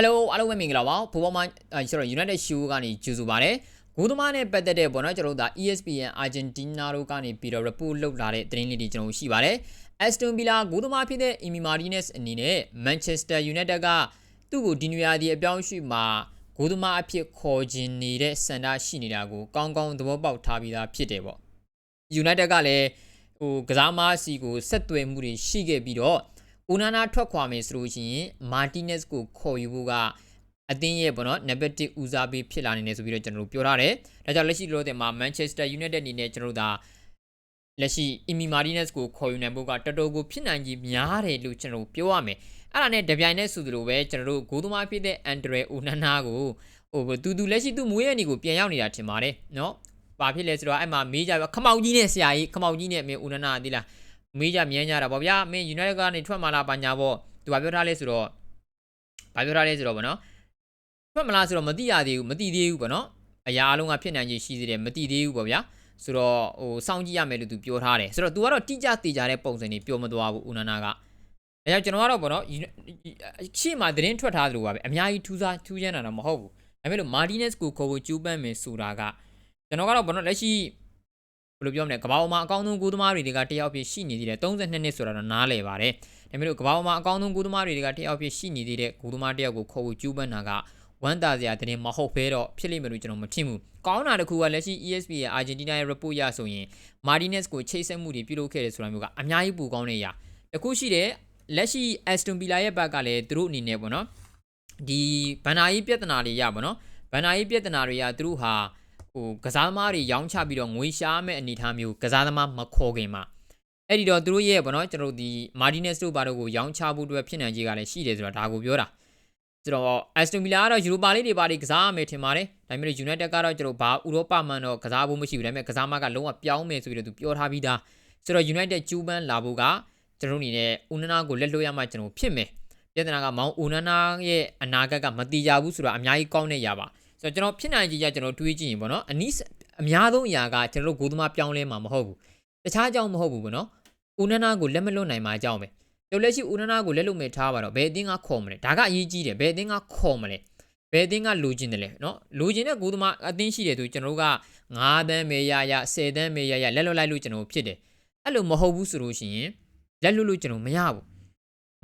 Hello အားလုံးပဲမင်္ဂလာပါဘိုးဘောမကျွန်တော် United Show ကနေကြိုဆိုပါရစေဂိုးသမားနဲ့ပတ်သက်တဲ့ပေါ့နော်ကျွန်တော်တို့ဒါ ESPN Argentina တို့ကနေပြီးတော့ report လုပ်လာတဲ့သတင်းလေးတွေကျွန်တော်ရှိပါတယ် Aston Villa ဂိုးသမားဖြစ်တဲ့ Emi Martinez အနေနဲ့ Manchester United ကသူ့ကိုဒီနွေရာသီအပြောင်းအရွှေ့မှာဂိုးသမားအဖြစ်ခေါ်ခြင်းနေတဲ့စန္ဒရှိနေတာကိုကောင်းကောင်းသဘောပေါက်ထားပြီးသားဖြစ်တယ်ပေါ့ United ကလည်းဟိုကစားမားစီကိုဆက်သွယ်မှုတွေရှိခဲ့ပြီးတော့ ဦးနာနာထွက်ခွာမယ်ဆိုလို့ရှိရင်မာတီနက်စ်ကိုခေါ်ယူဖို့ကအသင်းရဲ့ပေါ့နော်နံပါတ်1ဦးစားပေးဖြစ်လာနေတယ်ဆိုပြီးတော့ကျွန်တော်တို့ပြောထားတယ်။ဒါကြောင့်လက်ရှိလောတဲ့မှာ Manchester United အနေနဲ့ကျွန်တော်တို့ဒါလက်ရှိ Emi Martinez ကိုခေါ်ယူနိုင်ဖို့ကတော်တော်ကိုဖြစ်နိုင်ကြီးများတယ်လို့ကျွန်တော်တို့ပြောရမယ်။အဲ့ဒါနဲ့တပြိုင်နက်ဆိုသလိုပဲကျွန်တော်တို့ဂိုးသမားဖြစ်တဲ့ Andre Onana ကိုဟိုတူတူလက်ရှိသူ့မွေးရနေကိုပြန်ရောက်နေတာထင်ပါတယ်နော်။ဘာဖြစ်လဲဆိုတော့အဲ့မှာမေးကြခမောက်ကြီးနဲ့ဆရာကြီးခမောက်ကြီးနဲ့မင်း Onana သိလား။ မေးကြမြန်းကြတာပေါ့ဗျာမင်း United ကနေထွက်มาလားပါညာပေါ့သူကပြောထားလဲဆိုတော့ဘာပြောထားလဲဆိုတော့ဗောနော်ထွက်မလားဆိုတော့မသိရသေးဘူးမသိသေးဘူးဗောနော်အရာအလုံးကဖြစ်နိုင်ခြေရှိသေးတယ်မသိသေးဘူးဗောဗျာဆိုတော့ဟိုစောင့်ကြည့်ရမယ်လို့သူပြောထားတယ်ဆိုတော့ तू ကတော့တိကျတေချာတဲ့ပုံစံတွေပြောမသွားဘူးဦးနာနာကအဲကြောင့်ကျွန်တော်ကတော့ဗောနော်ရှေ့မှာသတင်းထွက်ထားသလိုပါပဲအများကြီးထူးဆန်းထူးချမ်းတာတော့မဟုတ်ဘူးဒါပေမဲ့လို့ Martinez ကိုခေါ်ဖို့ကြိုးပမ်းမယ်ဆိုတာကကျွန်တော်ကတော့ဗောနော်လက်ရှိ ဘယ်လိုပြောမလဲကဘာပေါ်မှာအကောင်းဆုံးကိုသမားတွေကတယောက်ဖြစ်ရှိနေသေးတယ်32နှစ်ဆိုတာတော့နားလည်ပါတယ်ဒါပေမဲ့လို့ကဘာပေါ်မှာအကောင်းဆုံးကိုသမားတွေကတယောက်ဖြစ်ရှိနေသေးတဲ့ကိုသမားတယောက်ကိုခေါ်ဖို့ကြိုးပမ်းတာကဝမ်းသာစရာတင်မဟုတ်ဘဲတော့ဖြစ်လိမ့်မယ်လို့ကျွန်တော်မထင်ဘူးကောင်းတာတစ်ခုကလက်ရှိ ESP ရဲ့ Argentina ရဲ့ report ရဆိုရင် Martinez ကိုချိတ်ဆက်မှုတွေပြုလုပ်ခဲ့တယ်ဆိုတာမျိုးကအများကြီးပိုကောင်းနေရတခုရှိတယ်လက်ရှိ Aston Villa ရဲ့ဘက်ကလည်းသူတို့အနေနဲ့ပေါ့နော်ဒီဘန်နာကြီးပြဿနာတွေရပါတော့ဘန်နာကြီးပြဿနာတွေကသူတို့ဟာ ဟိုကစားသမားတွေရောင်းချပြီးတော့ငွေရှားမဲ့အနေအထားမျိုးကစားသမားမခေါ်ခင်မှာအဲ့ဒီတော့သူတို့ရဲ့ဗောနော်ကျွန်တော်တို့ဒီမာဒီနက်စ်တို့ဘာတို့ကိုရောင်းချဖို့အတွက်ဖြစ်နိုင်ခြေကလည်းရှိတယ်ဆိုတော့ဒါကိုပြောတာဆိုတော့ Aston Villa ကတော့ယူရိုပါလိတွေဘာတွေကစားရမယ်ထင်ပါတယ်ဒါပေမဲ့ United ကတော့ကျွန်တော်ဘာဥရောပမှန်တော့ကစားဖို့မရှိဘူးဒါပေမဲ့ကစားမကလုံးဝပြောင်းမယ်ဆိုပြီးတော့သူပြောထားပြီးသားဆိုတော့ United ကျူးပန်းလာဖို့ကကျွန်တော်အနေနဲ့ဦးနနာကိုလက်လွှတ်ရမှကျွန်တော်ဖြစ်မယ်ပြဿနာကမောင်ဦးနနာရဲ့အနာဂတ်ကမတိကြဘူးဆိုတော့အများကြီးကောင်းနေရပါ ဆိုတော့ကျွန်တော်ဖြစ်နိုင်ကြီးကြကျွန်တော်တွေးကြည့်ရင်ပေါ့နော်အနည်းအများဆုံးအရာကကျွန်တော်တို့ဂိုးသမားပြောင်းလဲမှာမဟုတ်ဘူးတခြားအကြောင်းမဟုတ်ဘူးပေါ့နော်ဦးနနာကိုလက်မလွတ်နိုင်မှာအကြောင်းပဲကျော်လက်ရှိဦးနနာကိုလက်လွတ်မဲ့ထားပါတော့ဘယ်အသင်းကခေါ်မလဲဒါကအရေးကြီးတယ်ဘယ်အသင်းကခေါ်မလဲဘယ်အသင်းကလိုချင်တယ်လဲနော်လိုချင်တဲ့ဂိုးသမားအသင်းရှိတယ်ဆိုကျွန်တော်တို့က9တန်းမေရရ10တန်းမေရရလက်လွတ်လိုက်လို့ကျွန်တော်ဖြစ်တယ်အဲ့လိုမဟုတ်ဘူးဆိုလို့ရှိရင်လက်လွတ်လို့ကျွန်တော်မရဘူး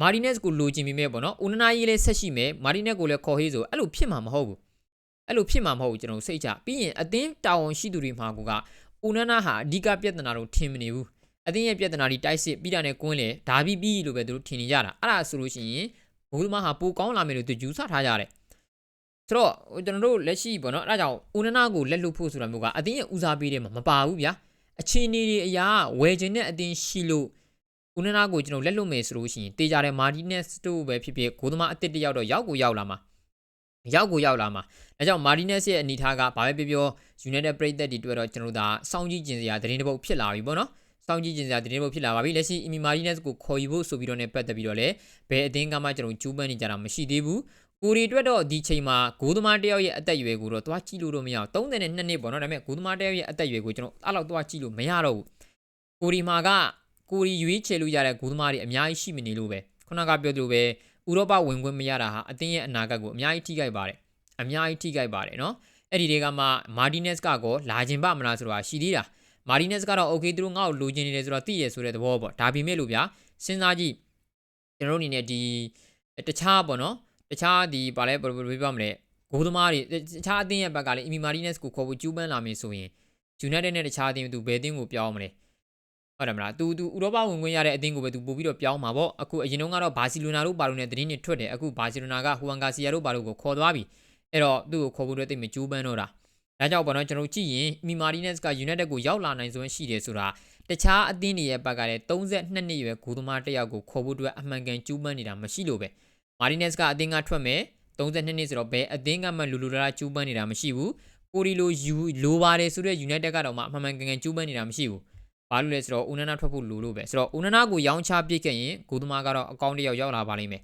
မာတီနက်စ်ကိုလိုချင်ပြီးမဲ့ပေါ့နော်ဦးနနာကြီးလည်းဆက်ရှိမယ်မာတီနက်ကိုလည်းခေါ်ဟေးဆိုအဲ့လိုဖြစ်မှာမဟုတ်ဘူး အဲ့လိုဖြစ်မှာမဟုတ်ဘူးကျွန်တော်စိတ်ချပြီးရင်အတင်းတာဝန်ရှိသူတွေမှာကဦးနနာဟာအဓိကပြဿနာတော့ထင်မနေဘူးအတင်းရဲ့ပြဿနာတွေတိုက်စစ်ပြီးတာနဲ့ကွင်းလေဒါပြီးပြီးလို့ပဲသူတို့ထင်နေကြတာအဲ့ဒါဆိုလို့ရှိရင်ဘုသမားဟာပိုကောင်းလာမယ်လို့သူယူဆထားကြတယ်ဆိုတော့ကျွန်တော်တို့လက်ရှိပေါ့နော်အဲ့ဒါကြောင့်ဦးနနာကိုလက်လွတ်ဖို့ဆိုတာမျိုးကအတင်းရဲ့ဦးစားပေးတယ်မှာမပါဘူးဗျာအခြေအနေတွေအရာဝယ်ခြင်းတဲ့အတင်းရှိလို့ဦးနနာကိုကျွန်တော်လက်လွတ်မယ်ဆိုလို့ရှိရင်တေးကြတဲ့မာတီနက်စ်တို့ပဲဖြစ်ဖြစ်ဂိုးသမားအစ်စ်တယောက်တော့ရောက်ကိုရောက်လာမှာ ရောက်ကိုရောက်လာမှာဒါကြောင့်မာဒီနက်စ်ရဲ့အနေထားကဘာပဲပြောပြော United ပြည်သက်တွေတွေ့တော့ကျွန်တော်တို့ဒါစောင့်ကြည့်ကျင်စရာသတင်းတစ်ပုဒ်ဖြစ်လာပြီပေါ့နော်စောင့်ကြည့်ကျင်စရာသတင်းတစ်ပုဒ်ဖြစ်လာပါပြီလက်ရှိ Emi Martinez ကိုခေါ်ယူဖို့ဆိုပြီးတော့ ਨੇ ပတ်သက်ပြီးတော့လည်းဘယ်အသင်းကမှကျွန်တော်ကျူးပန်းနေကြတာမရှိသေးဘူးကိုရီအတွက်တော့ဒီချိန်မှာဂိုးသမားတယောက်ရဲ့အသက်အရွယ်ကိုတော့သွားကြည့်လို့တော့မရအောင်32နှစ်ပေါ့နော်ဒါပေမဲ့ဂိုးသမားတယောက်ရဲ့အသက်အရွယ်ကိုကျွန်တော်အဲ့လောက်သွားကြည့်လို့မရတော့ဘူးကိုရီမှာကကိုရီရွေးချယ်လို့ရတဲ့ဂိုးသမားတွေအများကြီးရှိမနေလို့ပဲ ခုနကပြောသလိုပဲဥရောပဝင်ခွင့်မရတာဟာအသင်းရဲ့အနာဂတ်ကိုအများကြီးထိခိုက်ပါတယ်အများကြီးထိခိုက်ပါတယ်နော်အဲ့ဒီတွေကမှမာဒီနက်စ်ကကောလာခြင်းပါမလားဆိုတာရှိသေးတာမာဒီနက်စ်ကတော့ okay သူတို့ငါ့ကိုလိုချင်နေတယ်ဆိုတော့သိရဆိုတဲ့သဘောပေါ့ဒါပေမဲ့လို့ဗျာစဉ်းစားကြည့်ကျွန်တော်တို့အနေနဲ့ဒီတခြားပေါ့နော်တခြားဒီဗာလဲဘယ်လိုပြောမလဲဂိုးသမားတွေတခြားအသင်းရဲ့ဘက်ကလည်းအီမီမာဒီနက်စ်ကိုခေါ်ဖို့ကျူးပန်းလာမယ်ဆိုရင် United နဲ့တခြားအသင်းသူဘယ်အသင်းကိုပြောင်းမလဲ ဟုတ်တယ်မလား तू तू ဥရောပဝင်ခွင့်ရတဲ့အသင်းကိုပဲ तू ပို့ပြီးတော့ပြောင်းမှာပေါ့အခုအရင်တုန်းကတော့ဘာစီလိုနာတို့ဘာလို့နဲ့သတင်းတွေထွက်တယ်အခုဘာစီလိုနာကဟူဝမ်ဂါစီယာတို့ဘာလို့ကိုခေါ်သွားပြီအဲ့တော့သူ့ကိုခေါ်ဖို့အတွက်တိတ်မကြိုးပမ်းတော့တာဒါကြောင့်ပေါ့နော်ကျွန်တော်ကြည့်ရင်မီမာဒီနက်စ်က United ကိုရောက်လာနိုင်စွမ်းရှိတယ်ဆိုတာတခြားအသင်းတွေရဲ့ဘက်ကလည်း32နှစ်ရွယ်ဂိုးသမားတစ်ယောက်ကိုခေါ်ဖို့အတွက်အမှန်ကန်ကြိုးပမ်းနေတာမရှိလို့ပဲမာဒီနက်စ်ကအသင်းကထွက်မယ်32နှစ်ဆိုတော့ဘယ်အသင်းကမှလူလူလာလာကြိုးပမ်းနေတာမရှိဘူးကိုရီလိုယူလိုပါတယ်ဆိုတော့ United ကတော့မှအမှန်မှန်ကန်ကန်ကြိုးပမ်းနေတာမရှိဘူး ဘာလို့လဲဆိုတော့ဦးနနာထွက်ဖို့လိုလို့ပဲဆိုတော့ဦးနနာကိုရောင်းချပစ်ခဲ့ရင်ဂိုးသမားကတော့အကောင့်တစ်ယောက်ရောက်လာပါလိမ့်မယ်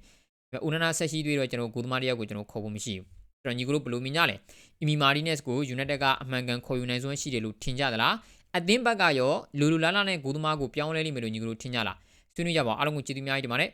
ဦးနနာဆက်ရှိသေးတော့ကျွန်တော်ဂိုးသမားတစ်ယောက်ကိုကျွန်တော်ခေါ်ဖို့မရှိဘူးဆိုတော့ညီကတို့ဘယ်လိုမြင်ကြလဲအီမီမာဒီနက်စ်ကို United ကအမှန်ကန်ခေါ်ယူနိုင်စွမ်းရှိတယ်လို့ထင်ကြသလားအသင်းဘက်ကရောလူလူလားလားနဲ့ဂိုးသမားကိုပြောင်းလဲလိမ့်မယ်လို့ညီကတို့ထင်ကြလားဆွေးနွေးကြပါအောင်အားလုံးကိုကျေးဇူးများကြီးတင်ပါတယ်